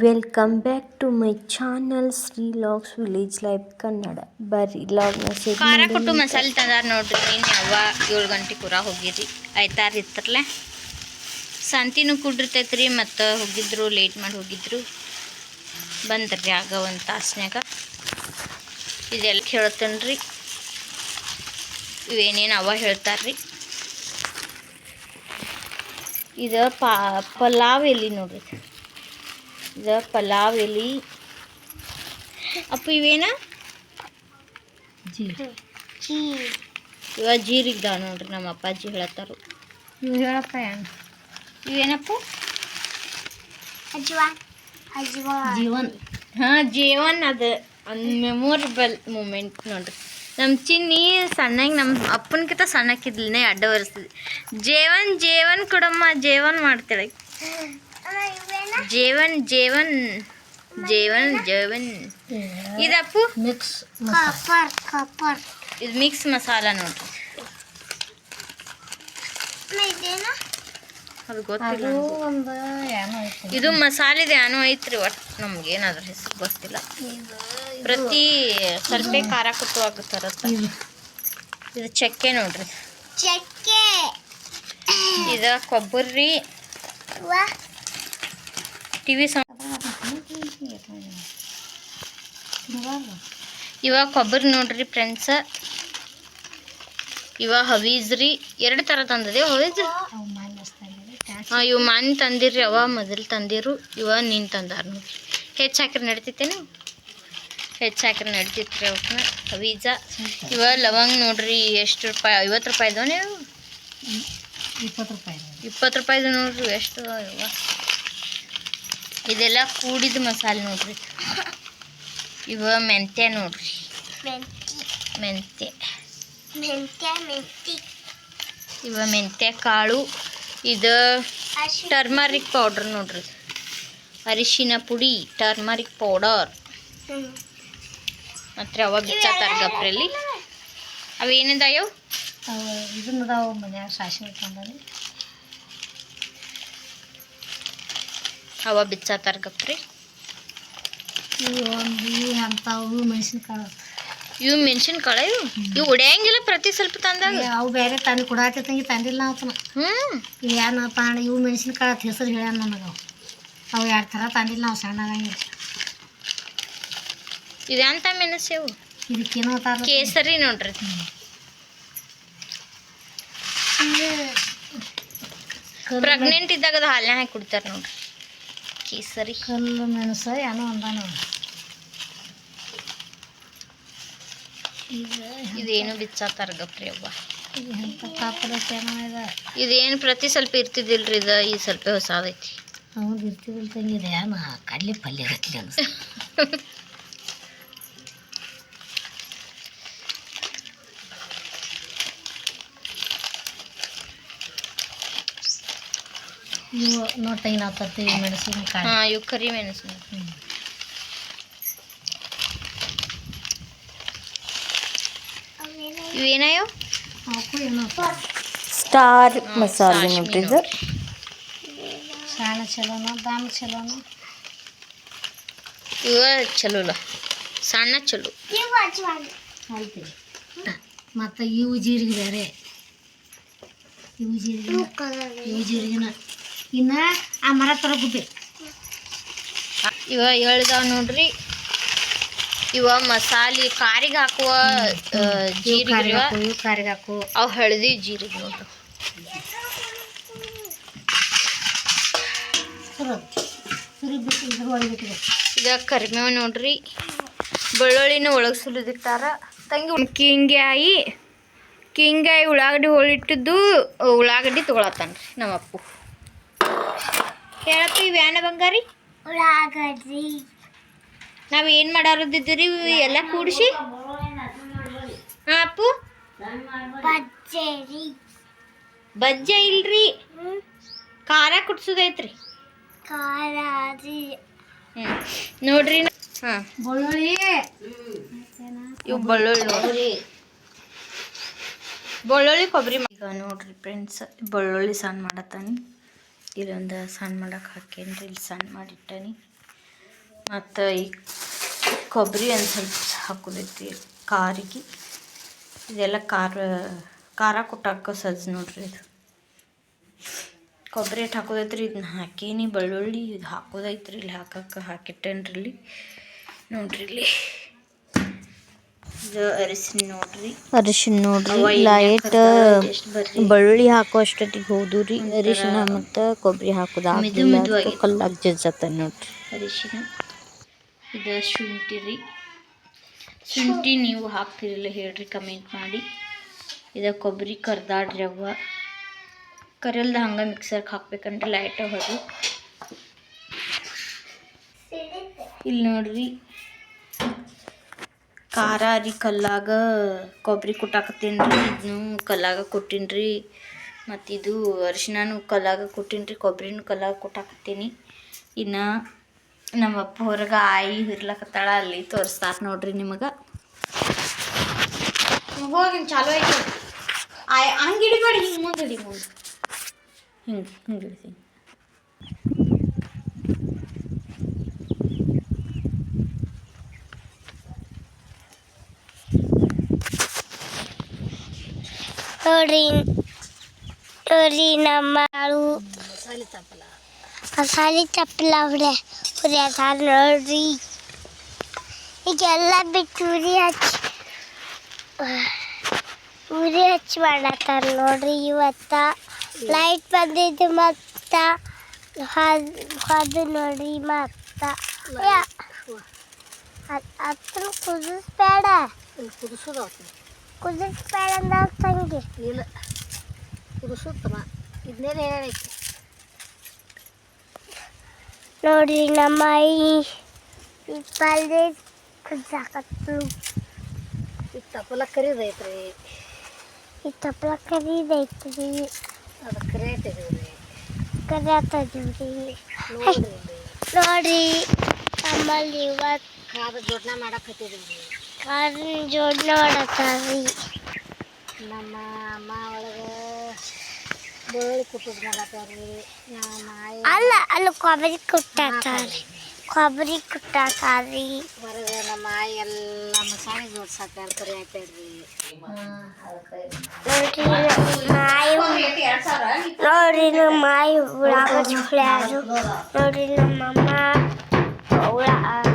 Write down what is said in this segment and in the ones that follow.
Welcome back to my channel Shri logs village life Kannada ಬರ್ರಿ ಲಾಗ್ನ ಖಾರ ಕೊಟ್ಟು ಮಸಾಲೆ ತಂದಾರ ನೋಡ್ರಿ ನೀನು ಯಾವ ಏಳು ಗಂಟೆ ಕೂರ ಹೋಗಿರಿ? ಆಯ್ತಾರ ಇತ್ತರ್ಲೆ? ಸಂತಿನೂ ಕುಡಿರ್ತೈತ್ರಿ ಮತ್ತು ಹೋಗಿದ್ರು ಲೇಟ್ ಮಾಡಿ ಹೋಗಿದ್ರು. ಬಂದ್ರಿ ಆಗ ಒಂದು ತಾಸ್ನ್ಯಾಗ. ಇದೆಲ್ಲ ಹೇಳ್ತೇನ್ರಿ ಇವೇನೇನು ಅವ ಹೇಳ್ತಾರ್ರಿ? ಇದು ಪಾ ಪಲಾವ್ ಎಲ್ಲಿ ನೋಡ್ರಿ. ಇದು ಪಲಾವ್ ಎಲೆ. ಅಪ್ಪ ಇವೇನ? ಇವಾಗ ಜೀರಿಗ್ದಾವ ನೋಡ್ರಿ ನಮ್ಮ ಅಪ್ಪಾಜಿ ಹೇಳತ್ತಾರು ಹೇಳಪ್ಪ ಇವೇನಪ್ಪ? ಜೀವನ್. ಹಾಂ ಜೀವನ್ ಅದು. ಮೆಮೊರಬಲ್ ಮೂಮೆಂಟ್ ನೋಡ್ರಿ. ನಮ್ಮ ಚಿನ್ನಿ ಸಣ್ಣಗೆ ನಮ್ಮ ಅಪ್ಪನಕಿಂತ ಸಣ್ಣಕ್ಕಿದ್ಲೇ ಅಡ್ಡ ಒರೆಸ್ತಿದ್ವಿ ಜೇವನ್ ಜೇವನ್ ಕೊಡಮ್ಮ ಜೇವನ್ ಮಾಡ್ತಾಳೆ. ಜೇವನ್ ಜೇವನ್ ಜೇವನ್ ಜೇವನ್. ಇದಪ್ಪು? ಮಿಕ್ಸ್ ಇದು ಮಿಕ್ಸ್ ಮಸಾಲ ನೋಡ್ರಿ ಅದು ಗೊತ್ತಿಲ್ಲ ಇದು ಮಸಾಲೆದು ಏನೋ ಐತ್ರಿ ಒಟ್ಟು ನಮ್ಗೆ ಏನಾದ್ರೂ ಹೆಸರು ಗೊತ್ತಿಲ್ಲ. ಪ್ರತಿ ಸ್ವಲ್ಪ ಖಾರ ಕೊಟ್ಟು ಹಾಕುತ್ತಾರತ್ತ ಇದು. ಇದು ಚಕ್ಕೆ ನೋಡ್ರಿ. ಚಕ್ಕೆ. ಇದು ಕೊಬ್ಬರಿ. ಟಿವಿ ಸೌಂಡ್ ಇವಾಗ ಕೊಬ್ಬರಿ ನೋಡ್ರಿ ಫ್ರೆಂಡ್ಸ. ಇವಾಗ ಹವೀಜ್ ರೀ. ಎರಡು ಥರ ತಂದದೆ ಹವೀಜ್? ಹಾಂ ಇವು ಮಾನ್ ತಂದಿರ್ರಿ ಅವ ಮೊದಲು ತಂದಿರು ಇವ ನೀನು ತಂದಾರ ನೋಡ್ರಿ. ಹೆಚ್ಚು ಹಾಕಿರಿ ನಡಿತೈತೇನು ಹೆಚ್ಚು ಹಾಕಿರಿ ರೀ ಅವನ್ನ ಹವೀಜ ಇವ ಲವಂಗ್ ನೋಡ್ರಿ ಎಷ್ಟು ರೂಪಾಯಿ ಐವತ್ತು ರೂಪಾಯಿ ಇದಾವ ನೀವು ಇಪ್ಪತ್ತು ರೂಪಾಯಿ ಇಪ್ಪತ್ತು ರೂಪಾಯಿದು ನೋಡ್ರಿ ಎಷ್ಟು ಇವ? ಇದೆಲ್ಲ ಕೂಡಿದ ಮಸಾಲೆ ನೋಡ್ರಿ. ಇವ ಮೆಂತ್ಯ ನೋಡ್ರಿ. ಮೆಂತಿ ಮೆಂತ್ಯ ಮೆಂತ್ಯ. ಇವ ಮೆಂತ್ಯ ಕಾಳು ಇದು ಟರ್ಮರಿಕ್ ಪೌಡ್ರ್ ನೋಡ್ರಿ. ಅರಿಶಿನ ಪುಡಿ ಟರ್ಮರಿಕ್ ಪೌಡರ್ ಮತ್ತೆ ಮತ್ತು ಅವ ಬಿಚ್ಚಾತಾರ ಗಪ್ರಲ್ಲಿ ಅವೇನಿದಾವ್ ಅವು ಇದನ್ನ ಅದಾವು ಮನ್ಯಾಗ ಸಾಸಿವೆ ತಂದಲ್ಲಿ ಅವ ಬಿಚ್ಚಾತಾರ ಗಪ್ರಿ ಅಂತಾವು ಇವು ಮೆಣಸಿನ್ಕಾಳು. ಇವು ಮೆಣಸಿನ್ಕಾಳು ಇವು? ಇವು ಉಡ್ಯಾಂಗಿಲ್ಲ ಪ್ರತಿ ಸ್ವಲ್ಪ ತಂದಾಗ? ಅವು ಬೇರೆ ತಂದು ತಂಗಿ ತಂದಿಲ್ಲ ನಾವು ಹ್ಞೂ ಇವು ಏನಪ್ಪ ಅಂದ್ರೆ ಇವು ಮೆಣಸಿನ್ಕಾಳು ಅಂತ ಹೆಸರು ಹೇಳ್ಯಾನ ನನಗೆ ಅವು. ಅವು ಎರಡು ಥರ ತಂದಿಲ್ಲ ನಾವು ಸಣ್ಣದಾಗಿ. ಇದೆಂತ ಮೆಣಸೆವು ಇದಕ್ಕೇನೋ ತಾರ ಕೇಸರಿ ನೋಡ್ರಿ. ಪ್ರೆಗ್ನೆಂಟ್ ಇದ್ದಾಗ ಅದು ಹಾಲ್ನ್ಯಾಗ ಹಾಕಿ ಕುಡ್ತಾರೆ ನೋಡ್ರಿ. ಕೇಸರಿ ಕಲ್ಲು ಮೆಣಸು ಏನೋ ಅಂದಾನ. ಈಗ ಇದೇನು ಬಿಚ್ಚಾತಾರ ಗಪ್ರಿ ಅವ್ವ. ಇದು ಎಂಥ ಕಾಪರಸ್ ಏನೋ ಇದೆ? ಇದೇನು ಪ್ರತಿ ಸ್ವಲ್ಪ ಇರ್ತಿದ್ದಿಲ್ರಿ ಇದು ಈ ಸ್ವಲ್ಪ ಹೊಸದೈತಿ. ಹೌದು ಇರ್ತಿದಿಲ್ಲ ತಂಗಿದೆ ಏನು ಕಡಲೆ ಪಲ್ಯ ಅನ್ಸ ಇವು ನೋಟ ತರ್ತೀವಿ ಮೆಣಸಿನಕಾಯಿ. ಹಾಂ ಇವು ಕರಿ ಮೆಣಸು ಇವೇನಾಯೋ ಸ್ಟಾರ್ ಮಸಾಲೆ ನೋಡ್ರಿ ಇದು. ಶಾಣ ಚಲೋನ ದಾಮ ಚಲೋನ? ಇವ ಚಲೋಲ್ಲ ಸಣ್ಣ ಚಲೋ. ಆಯ್ತು. ಮತ್ತು ಇವು ಜೀರಿಗೆ ಬೇರೆ. ಇವು ಜೀರಿಗೆ ಇವು ಜೀರಿಗೆನ ಇನ್ನು ಆ ಮರ ತರಗುದ್ದೆ ಇವ ಹೇಳ್ದಾವ ನೋಡ್ರಿ. ಇವ ಮಸಾಲೆ ಕಾರಿಗೆ ಹಾಕುವ ಜೀರಿಗೆ ಕಾರಿಗೆ ಹಾಕು ಅವು ಹಳದಿ ಜೀರಿಗೆ ನೋಡ್ರಿ. ಇದ ಕರಿಮೇವು ನೋಡ್ರಿ. ಬೆಳ್ಳುಳ್ಳಿನ ಒಳಗೆ ಸುಲಿದಿಟ್ಟಾರ ತಂಗಿ ಕಿಂಗಾಯಿ ಕಿಂಗಾಯಿ ಉಳ್ಳಾಗಡ್ಡಿ ಹೋಳಿಟ್ಟಿದ್ದು ಉಳ್ಳಾಗಡ್ಡಿ ತಗೊಳತ್ತಾನ್ರಿ ನಮ್ಮ ಅಪ್ಪು ಹೇಳಪ್ಪ ಇವ್ಯಾನ ಬಂಗಾರಿ? ಉಳ್ಳಾಗಡ್ಡಿ. ನಾವು ಏನು ಮಾಡಾರದಿದ್ದೀರಿ ಎಲ್ಲ ಕೂಡಿಸಿ? ಹಾಂ ಅಪ್ಪು? ರೀ ಬಜ್ಜೆ ಇಲ್ರಿ. ಖಾರ ಕುಟ್ಸೋದೈತ್ರಿ? ಖಾರಾದಿ ಹ್ಞೂ ನೋಡ್ರಿ ಹಾಂ. ಬೆಳ್ಳುಳ್ಳಿ. ಇವು ಬೆಳ್ಳುಳ್ಳಿ ನೋಡ್ರಿ. ಬೆಳ್ಳುಳ್ಳಿ ಕೊಬ್ಬರಿ ಈಗ ನೋಡ್ರಿ ಫ್ರೆಂಡ್ಸ್ ಬೆಳ್ಳುಳ್ಳಿ ಸಣ್ಣ ಮಾಡತ್ತಾನಿ. ಇಲ್ಲೊಂದು ಸಣ್ಣ ಮಾಡಕ್ಕೆ ಹಾಕೇನ್ರಿ. ಇಲ್ಲಿ ಸಣ್ಣ ಮಾಡಿಟ್ಟನಿ. ಮತ್ತು ಈ ಕೊಬ್ಬರಿ ಒಂದು ಸ್ವಲ್ಪ ಹಾಕೋದೈತಿ ಖಾರಿಗೆ. ಇದೆಲ್ಲ ಖಾರ ಖಾರ ಕೊಟ್ಟಾಕ ಸಜ್ಜು ನೋಡ್ರಿ ಇದು. ಕೊಬ್ಬರಿ ಹಿಟ್ಟು ಹಾಕೋದೈತ್ರಿ? ಇದನ್ನ ಹಾಕೀನಿ, ಬೆಳ್ಳುಳ್ಳಿ ಇದು ಹಾಕೋದೈತ್ರಿ. ಇಲ್ಲಿ ಹಾಕಕ್ಕೆ ಹಾಕಿಟ್ಟೇನ್ರಿ ಇಲ್ಲಿ. ನೋಡ್ರಿ ಇಲ್ಲಿ. ಅರಿಶಿನ ನೋಡ್ರಿ. ಲೈಟ್ ಬಳ್ಳಿ? ಬೆಳ್ಳುಳ್ಳಿ ಹಾಕೋ ಅಷ್ಟೊತ್ತಿಗೆ ಹೋದು ರೀ ಅರಿಶಿನ ಮತ್ತು ಕೊಬ್ಬರಿ ಹಾಕೋದು. ಕಲ್ಲಾಗ ಜಜ್ಜತ್ತ ನೋಡ್ರಿ. ಅರಿಶಿನ. ಇದು ಶುಂಠಿ ರೀ ಶುಂಠಿ ನೀವು ಹಾಕ್ತಿರಲಿಲ್ಲ ಹೇಳ್ರಿ ಕಮೆಂಟ್ ಮಾಡಿ. ಇದು ಕೊಬ್ಬರಿ ಕರ್ದಾಡ್ರಿ ಅವ್ವ. ಕರಿಯಲ್ದ ಹಂಗೆ ಮಿಕ್ಸರ್ಗೆ ಹಾಕ್ಬೇಕಂದ್ರೆ ಲೈಟ್ ಹೊದು ಇಲ್ಲಿ ನೋಡ್ರಿ. ಖಾರ ರೀ ಕಲ್ಲಾಗ ಕೊಬ್ಬರಿ ಕುಟ್ಟಾಕತ್ತೀನಿ ರೀ ಇದನ್ನು ಕಲ್ಲಾಗ ಕೊಟ್ಟಿನ್ರಿ ಮತ್ತು ಇದು ಅರಿಶಿನೂ ಕಲ್ಲಾಗ ಕೊಟ್ಟಿನ್ರಿ ಕೊಬ್ಬರಿನೂ ಕಲ್ಲಾಗ ಕೊಟ್ಟಾಕತ್ತೀನಿ. ಇನ್ನು ನಮ್ಮ ಅಪ್ಪ ಹೊರಗೆ ಆಯಿ ಹಿರ್ಲಕತ್ತಾಳ ಅಲ್ಲಿ ತೋರಿಸ್ತಾರ ನೋಡ್ರಿ ನಿಮಗೆ. ಹೋಗಿ ಚಾಲು ಆಯ್ತು ಆಯ್ ಹಂಗೆ ಹಿಡಿಬೇಡಿ ಹಿಂಗೆ ಮುಂದೆ ಹಿಡಿ ಮುಂದೆ. ಹಿಂಗೆ ಹಿಂಗೆ ಹಿಡಿತೀನಿ ನೋಡ್ರಿ ನೋಡ್ರಿ ನಮ್ಮ ಆಳು ಮಸಾಲೆ ಚಪ್ಪಲ ಹುಡೆ ಹುರಿಯತಾರ ನೋಡ್ರಿ ಈಗೆಲ್ಲ ಬಿಟ್ಟು ಉರಿ ಹಚ್ಚಿ ಉರಿ ಹಚ್ಚಿ ಮಾಡತ್ತಾರ ನೋಡ್ರಿ ಇವತ್ತ ಲೈಟ್ ಬಂದಿದ್ದು ಮತ್ತ ಅದು ನೋಡ್ರಿ ಮತ್ತ ಹತ್ರ ಕುದಿಸ್ಬೇಡ ಕುದಿಸ್ಬೇಡ ಅಂದ ತಂಗಿ. ಇಲ್ಲ. ಕುದಿಸುತ್ತಮ್ಮ ಇದನ್ನೇ ಹೇಳೈತಿ ನೋಡಿ ನಮ್ಮ ಈ ಪಲ್ಯ ಕುದ್ದಾಕತ್ತು ಈ ತಪ್ಪಲ ಕರಿದೈತ್ರಿ. ಈ ತಪ್ಪಲ ಕರಿದೈತ್ರಿ. ಅದು ಕರಿಯಟ್ ಇದೀವಿ ಕರಿಯತ್ತದ್ರಿ ನೋಡ್ರಿ ನೋಡ್ರಿ ನಮ್ಮಲ್ಲಿ ಇವತ್ತು ಕಾದ ಮಾಡಕತ್ತಿದ್ದೀವಿ ಕಾರಿನ ಜೋಡ್ನ ಮಾಡತ್ತಾರ್ರಿ ನಮ್ಮ ಅಮ್ಮ ಒಳಗೆ ಬೆಳ್ಳುಳ್ಳಿ ಕುಟ್ಟದ್ ಮಾಡತ್ತಾರ್ರಿ ನಮ್ಮ ಆಯಿ ಅಲ್ಲ ಅಲ್ಲಿ ಕೊಬ್ಬರಿ ಕುಟ್ಟಾತಾರ್ರಿ ಕೊಬ್ಬರಿ ಕುಟ್ಟಾತಾರ್ರಿ ಹೊರಗೆ ನಮ್ಮ ಆಯಿ ಎಲ್ಲ ಮಸಾಲೆ ಜೋಡ್ಸಾಕ ಕರಿ ಹಾಕ್ಯಾರ್ರಿ ನೋಡ್ರಿ ನಮ್ಮ ಮಾಯಿ ನೋಡ್ರಿ ನಮ್ಮ ಮಾಯಿ ಉಳ್ಳಾಗಡ್ಡಿ ಹುಳ್ಯಾರು ನೋಡ್ರಿ ನಮ್ಮಮ್ಮ ಹುಳ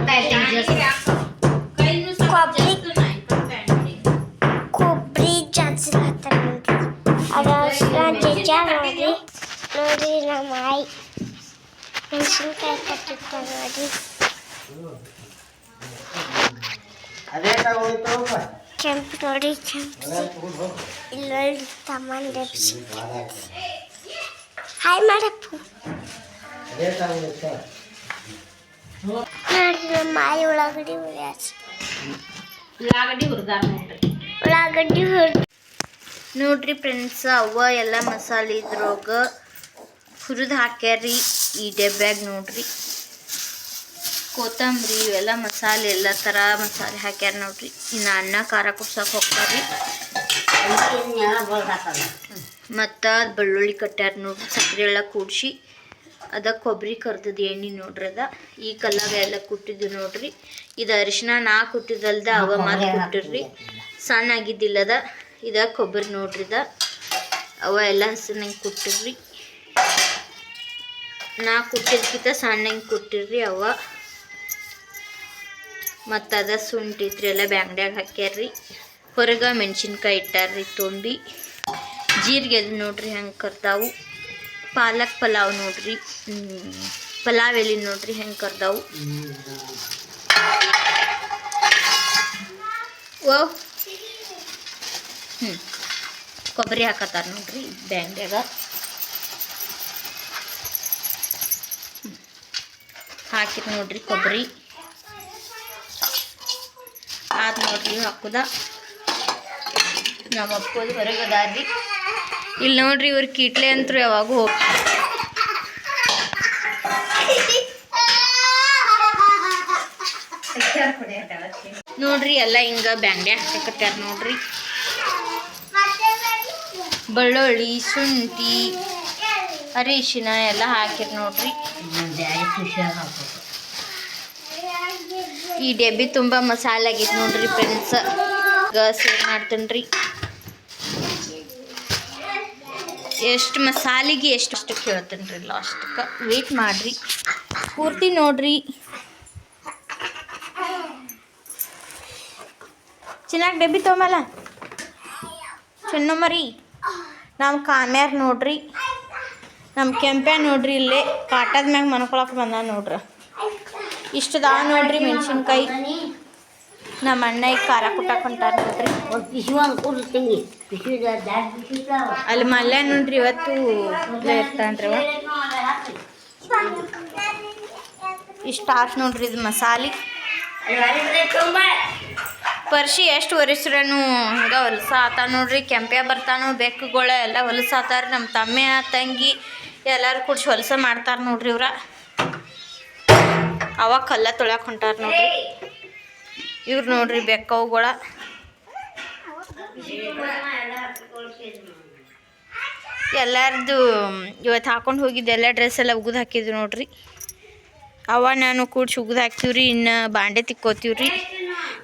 ಕೊಬ್ಬರಿ ಜಜ್ಜ ನೋಡ್ರಿ ನೋಡ್ರಿ ನಮ್ಮ ಮಾಯಿ ಮೆಣಸಿನ್ಕಾಯಿ ಕಟ್ಟಿರ್ತಾರ ನೋಡ್ರಿ ಕೆಂಪು ನೋಡಿ ಕೆಂಪು ಇಲ್ಲೊಳ್ಳಿ ತಮ್ಮನ ಡೆಪ್ಸಿ ಹಾಯ್ ಮಾಡಪ್ಪು ನೋಡ್ರಿ ನಮ್ಮ ಮಾಯಿ ಉಳ್ಳಾಗಡ್ಡಿ ಹುರಿಯಾಸ ಉಳ್ಳಾಗಡ್ಡಿ ಹುರಿದಾರ ನೋಡ್ರಿ ಉಳ್ಳಾಗಡ್ಡಿ ಹುರಿ ನೋಡ್ರಿ ಫ್ರೆಂಡ್ಸ್ ಅವ ಎಲ್ಲ ಮಸಾಲೆ ಇದ್ರೊಳಗ ಹುರಿದು ಹಾಕ್ಯಾರಿ ಈ ಡಬ್ಬ್ಯಾಗ ನೋಡ್ರಿ. ಕೊತ್ತಂಬರಿ, ಇವೆಲ್ಲ ಮಸಾಲೆ, ಎಲ್ಲ ಥರ ಮಸಾಲೆ ಹಾಕ್ಯಾರ ನೋಡ್ರಿ. ಇನ್ನು ಅನ್ನ, ಖಾರ ಕುಡ್ಸಕ್ಕೆ ಹೋಗ್ತಾರ್ರಿ. ಮತ್ತು ಬೆಳ್ಳುಳ್ಳಿ ಕಟ್ಟ್ಯಾರ ನೋಡ್ರಿ ಸಕ್ಕರೆ ಎಲ್ಲ ಕೂಡಿಸಿ. ಅದ ಕೊಬ್ಬರಿ ಕರ್ದದ ಎಣ್ಣೆ ನೋಡ್ರಿ ಅದ. ಈ ಕಲ್ಲಾಗ ಎಲ್ಲ ಕುಟ್ಟಿದ್ದು ನೋಡ್ರಿ. ಇದು ಅರಿಶಿನ ನಾ ಕುಟ್ಟಿದಲ್ದ ಅವ ಮಾತು ಕುಟ್ಟಿರ್ರಿ. ಸಣ್ಣ ಆಗಿದ್ದಿಲ್ಲದ ಇದ ಕೊಬ್ಬರಿ ನೋಡ್ರಿ ಅವ ಎಲ್ಲ ಹಸಿನಂಗೆ ಕುಟ್ಟಿರ್ರಿ ನಾ ಕುಟ್ಟಿದ್ಕಿಂತ ಸಣ್ಣಂಗೆ ಕುಟ್ಟಿರ್ರಿ ಅವ. ಮತ್ತು ಅದ ಸುಂಟಿತ್ರಿ ಎಲ್ಲ ಬ್ಯಾಂಗ್ಡ್ಯಾಗ ಹಾಕ್ಯಾರ್ರಿ. ಹೊರಗೆ ಮೆಣಸಿನ್ಕಾಯಿ ಇಟ್ಟಾರ್ರಿ ತುಂಬಿ. ಜೀರಿಗೆ ಅದು ನೋಡ್ರಿ ಹೆಂಗೆ ಕರ್ತಾವು ಪಾಲಕ್ ಪಲಾವ್ ನೋಡ್ರಿ ಪಲಾವ್ ಎಲ್ಲಿ ನೋಡ್ರಿ ಹೆಂಗೆ ಕರ್ದಾವು. ಓ ಹ್ಞೂ ಕೊಬ್ಬರಿ ಹಾಕತ್ತಾರ ನೋಡ್ರಿ ಬ್ಯಾಂಡ್ಯಾಗ ಹಾಕಿದ್ ನೋಡ್ರಿ ಕೊಬ್ಬರಿ. ಆದ್ ನೋಡ್ರಿ ಹಾಕುದ ನಮ್ಮ ಅಪ್ಪದು ಹೊರಗೆ ಅದಾರ್ರಿ. ಇಲ್ಲಿ ನೋಡ್ರಿ ಇವ್ರ ಕೀಟ್ಲೆ ಅಂತೂ ಯಾವಾಗೂ ಹೋಗಿ ನೋಡ್ರಿ ಎಲ್ಲ ಹಿಂಗ ಬ್ಯಾಂಗ್ಡೆ ಹಾಕತ್ತಾರ ನೋಡ್ರಿ. ಬೆಳ್ಳುಳ್ಳಿ, ಶುಂಠಿ, ಅರಿಶಿನ ಎಲ್ಲ ಹಾಕಿರಿ ನೋಡ್ರಿ. ಈ ಡಬ್ಬಿ ತುಂಬ ಮಸಾಲೆ ಆಗಿತ್ತು ನೋಡ್ರಿ ಫ್ರೆಂಡ್ಸ್. ಸೇವ್ ಮಾಡ್ತೀನಿ ಎಷ್ಟು ಮಸಾಲಿಗೆ ಎಷ್ಟು ಅಷ್ಟಕ್ಕೆ ಹೇಳ್ತೀನಿ ರೀ ವೇಟ್ ಮಾಡಿರಿ. ಪೂರ್ತಿ ನೋಡ್ರಿ. ಚೆನ್ನಾಗಿ ಡಬ್ಬಿ ತೊಗೊಂಬಲ್ಲ? ಚೆನ್ನ ಮರಿ. ನಮ್ಮ ಕಾಮ್ಯಾರ ನೋಡ್ರಿ. ನಮ್ಮ ಕೆಂಪ್ಯ ನೋಡ್ರಿ ಇಲ್ಲೇ ಕಾಟದ ಮ್ಯಾಗ ಮನ್ಕೊಳಕ್ಕೆ ಬಂದ ನೋಡ್ರಿ. ಇಷ್ಟದಾವ ನೋಡ್ರಿ ಮೆಣಸಿನ್ಕಾಯಿ. ನಮ್ಮ ಅಣ್ಣ ಈಗ ಖಾರ ಕುಟ್ಟಕ್ಕೆ ಹೊಂಟಾರ ನೋಡ್ರಿ. ಅಲ್ಲಿ ಮಲ್ಯ ನೋಡ್ರಿ ಇವತ್ತು ಇರ್ತಾನ್ರಿ ಇಷ್ಟ ಆಸ್ ನೋಡ್ರಿ ಇದು ಮಸಾಲೆ. ಪರ್ಷಿ ಎಷ್ಟು ವರ್ಷರನು ಹಂಗ ಹೊಲಸ ಆತ ನೋಡ್ರಿ ಕೆಂಪೆ ಬರ್ತಾನು ಬೆಕ್ಕುಗಳ ಎಲ್ಲ ಹೊಲಸಾತಾರ ನಮ್ಮ ತಮ್ಮ, ತಂಗಿ ಎಲ್ಲರೂ ಕುಡ್ಸಿ ಹೊಲಸ ಮಾಡ್ತಾರೆ ನೋಡ್ರಿ ಇವ್ರ. ಅವಾಗ ಕಲ್ಲ ತೊಳ್ಯಾಕ ಹೊಂಟಾರ ನೋಡ್ರಿ. ಇವ್ರು ನೋಡ್ರಿ ಬೆಕ್ಕವುಗಳ ಎಲ್ಲರದು ಇವತ್ತು ಹಾಕೊಂಡು ಹೋಗಿದ್ದು ಎಲ್ಲ ಡ್ರೆಸ್ ಎಲ್ಲ ಉಗಿದು ಹಾಕಿದ್ವಿ ನೋಡ್ರಿ. ಅವ ನಾನು ಕೂಡ್ಸಿ ಉಗಿದು ಹಾಕ್ತೀವ್ರಿ, ಇನ್ನು ಬಾಂಡೆ ತಿಕ್ಕೋತೀವ್ರಿ.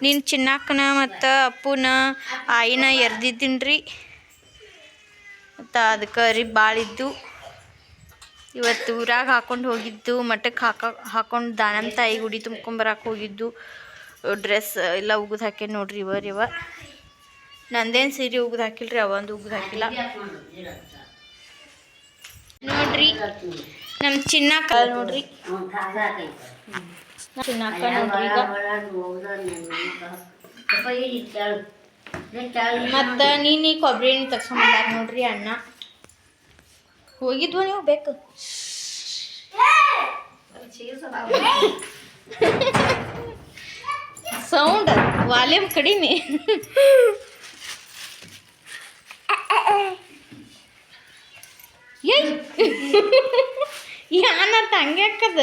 ನೀನು ಚಿನ್ನಕ್ಕನ ಮತ್ತು ಅಪ್ಪನ ಆಯಿನ ಎರ್ದಿದ್ದೀನಿ ರೀ ಮತ್ತು ಅದಕ್ಕೆ ರೀ ಭಾಳ ಇದ್ದು ಇವತ್ತು ಊರಾಗ ಹಾಕೊಂಡು ಹೋಗಿದ್ದು ಮಠಕ್ಕೆ ಹಾಕ, ಹಾಕೊಂಡು ದಾನಮ್ಮ ತಾಯಿ ಗುಡಿ ತುಂಬ್ಕೊಂಬರಕ್ಕೆ ಹೋಗಿದ್ದು. ಡ್ರೆಸ್ ಎಲ್ಲ ಉಗಿದು ಹಾಕಿ ನೋಡ್ರಿ ಇವರ್ ಇವ. ನಂದೇನು ಸೀರೆ ಉಗಿದು ಹಾಕಿಲ್ರಿ ಅವಂದು ಉಗಿದು ಹಾಕಿಲ್ಲ. ನೋಡ್ರಿ ನಮ್ಮ ಚಿನ್ನ ನೋಡ್ರಿ. ಮತ್ತು ನೀನು ಈ ಕೊಬ್ಬರಿ ಎಣ್ಣೆ ತಗ್ಸ್ಕೊಂಬಂದಾರ ನೋಡ್ರಿ ಅಣ್ಣ ಹೋಗಿದ್ವ ನೀವು ಬೇಕು ಸೌಂಡ್ ವಾಲ್ಯೂಮ್ ಕಡಿಮೆ ಏಯ್ ಯಾನ ತಂಗೆ ಅಕ್ಕದ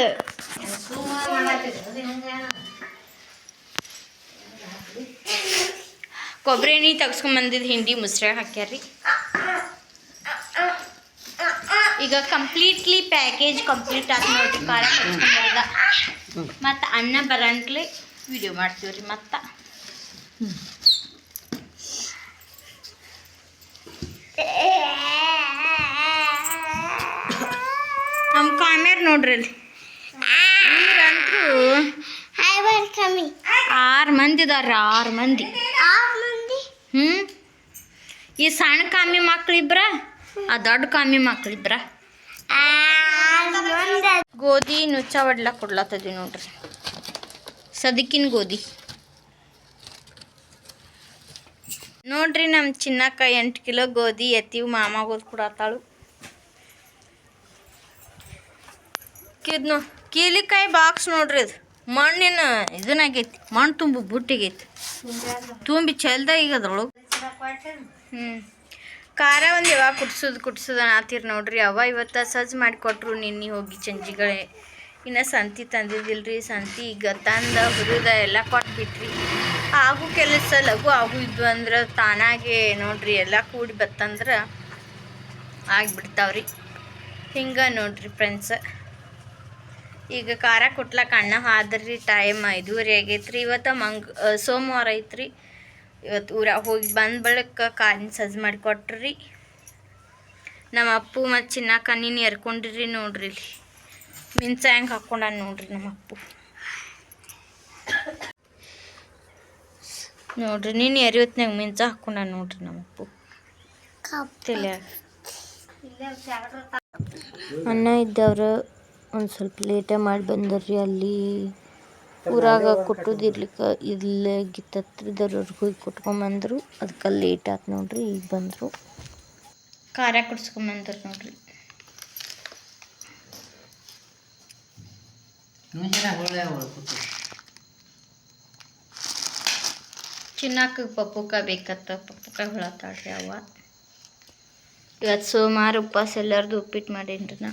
ಕೊಬ್ಬರಿ ಎಣ್ಣೆ ತೆಗ್ಸ್ಕೊಂಬಂದಿದ್ದು ಹಿಂಡಿ ಮುಸ್ರೆ ಹಾಕ್ಯಾರ್ರಿ. ಈಗ ಕಂಪ್ಲೀಟ್ಲಿ ಪ್ಯಾಕೇಜ್ ಕಂಪ್ಲೀಟ್ ಆದ ನೋಡ್ರಿ ಖಾರ ಕಚ್ಕೊಂಬರದ ಮತ್ತು ಅನ್ನ ಬರಂತಲೇ ವಿಡಿಯೋ ಮಾಡ್ತೀವಿ ರೀ ಮತ್ತು. ನಮ್ಮ ಕಾಮ್ಯಾರ ನೋಡ್ರಿ ಅಲ್ಲಿ. ಆರು ಮಂದಿ ಇದಾರ ಆರು ಮಂದಿ. ಹ್ಞೂ ಈ ಸಣ್ಣ ಕಾಮಿ ಮಕ್ಳಿಬ್ರ ಆ ದೊಡ್ಡ ಕಾಮಿ ಮಕ್ಳಿಬ್ರ ಗೋಧಿ ನುಚ್ಚ ಹೊಡ್ಲಕ್ ಕೊಡ್ಲತ್ತದ್ವಿ ನೋಡ್ರಿ. ಸದಕಿನ ಗೋಧಿ. ನೋಡ್ರಿ ನಮ್ಮ ಚಿನ್ನಕ್ಕ ಎಂಟು ಕಿಲೋ ಗೋಧಿ ಎತ್ತಿವು ಮಾಮ ಗೋಧಿ ಕೊಡತ್ತಾಳು ಕಿದ್ನು. ಕೀಲಿಕಾಯಿ ಬಾಕ್ಸ್ ನೋಡ್ರಿ ಅದು ಮಣ್ಣಿನ ಇದನ್ನಾಗೈತಿ ಮಣ್ಣು ತುಂಬು ಬುಟ್ಟಿಗೈತಿ. ತುಂಬಿ ಚೆಲ್ದ ಈಗ ಅದ್ರೊಳಗೆ. ಹ್ಞೂ ಖಾರ ಒಂದು ಯಾವಾಗ ಕುಟ್ಸೋದು ಕುಟ್ಸೋದು ಅನ್ನತ್ತೀರಿ ನೋಡ್ರಿ. ಅವ ಇವತ್ತು ಸಜ್ಜು ಮಾಡಿಕೊಟ್ರು ನಿನ್ನೆ ಹೋಗಿ ಚಂಜಿಗಳೇ. ಇನ್ನು ಸಂತಿ ತಂದಿದ್ದಿಲ್ರಿ. ಸಂತಿ ಈಗ ತಂದ ಹುರಿದ ಎಲ್ಲ ಕೊಟ್ಬಿಟ್ರಿ. ಆಗು ಕೆಲಸ, ಲಘು ಆಗು ಇದ್ವು ಅಂದ್ರೆ ತಾನಾಗೆ ನೋಡ್ರಿ ಎಲ್ಲ ಕೂಡಿ ಬತ್ತಂದ್ರೆ ಆಗಿಬಿಡ್ತಾವ್ರಿ. ಹಿಂಗೆ ನೋಡ್ರಿ ಫ್ರೆಂಡ್ಸ್ ಈಗ ಖಾರ ಕುಟ್ಲಕ್ಕೆ ಅಣ್ಣ ಆದ್ರಿ ಟೈಮ್ ಐದೂವರೆ ಆಗೈತ್ರಿ. ಇವತ್ತು ಮಂಗ್ ಸೋಮವಾರ ಐತ್ರಿ. ಇವತ್ತು ಊರ ಹೋಗಿ ಬಂದ ಬಳಿಕ ಕಾರಿನ ಸಜ್ಜು ಮಾಡಿಕೊಟ್ರಿ. ನಮ್ಮ ಅಪ್ಪು ಮತ್ತು ಚಿನ್ನಕ್ಕ ನೀನು ಎರ್ಕೊಂಡಿರಿ ನೋಡ್ರಿ ಇಲ್ಲಿ. ಮಿಂಚ ಹೆಂಗೆ ಹಾಕ್ಕೊಂಡ ನೋಡ್ರಿ ನಮ್ಮ ಅಪ್ಪು. ನೋಡ್ರಿ ನೀನು ಎರಿವತ್ನಾಗ ಮಿಂಚ ಹಾಕ್ಕೊಂಡ ನೋಡ್ರಿ ನಮ್ಮ ಅಪ್ಪು. ಅನ್ನ ಅಣ್ಣ ಇದ್ದವ್ರು ಒಂದು ಸ್ವಲ್ಪ ಲೇಟೇ ಮಾಡಿ ಬಂದರ್ರಿ ಅಲ್ಲಿ ಊರಾಗ ಕೊಟ್ಟೋದಿರ್ಲಿಕ್ಕೆ ಇಲ್ಲೇ ಗಿತ್ತತ್ರಿದವ್ರಿಗೆ ಹೋಗಿ ಕೊಟ್ಕೊಂಬಂದ್ರು ಅದಕ್ಕೆ ಲೇಟ್ ಆಯ್ತು ನೋಡ್ರಿ ಈಗ ಬಂದರು. ಖಾರ ಕುಡ್ಸ್ಕೊಂಬಂದ್ರು ನೋಡ್ರಿ. ಚಿನ್ನಕ್ಕ ಪಪ್ಪುಕ ಬೇಕತ್ತ ಪಪ್ಪುಕ ಹೇಳತ್ತಾಳ್ರಿ ಅವ ಇವತ್ತು ಸೋಮವಾರ ಉಪವಾಸ ಎಲ್ಲರದು ಉಪ್ಪಿಟ್ಟು ಮಾಡೇನ್ರಿ ನಾ.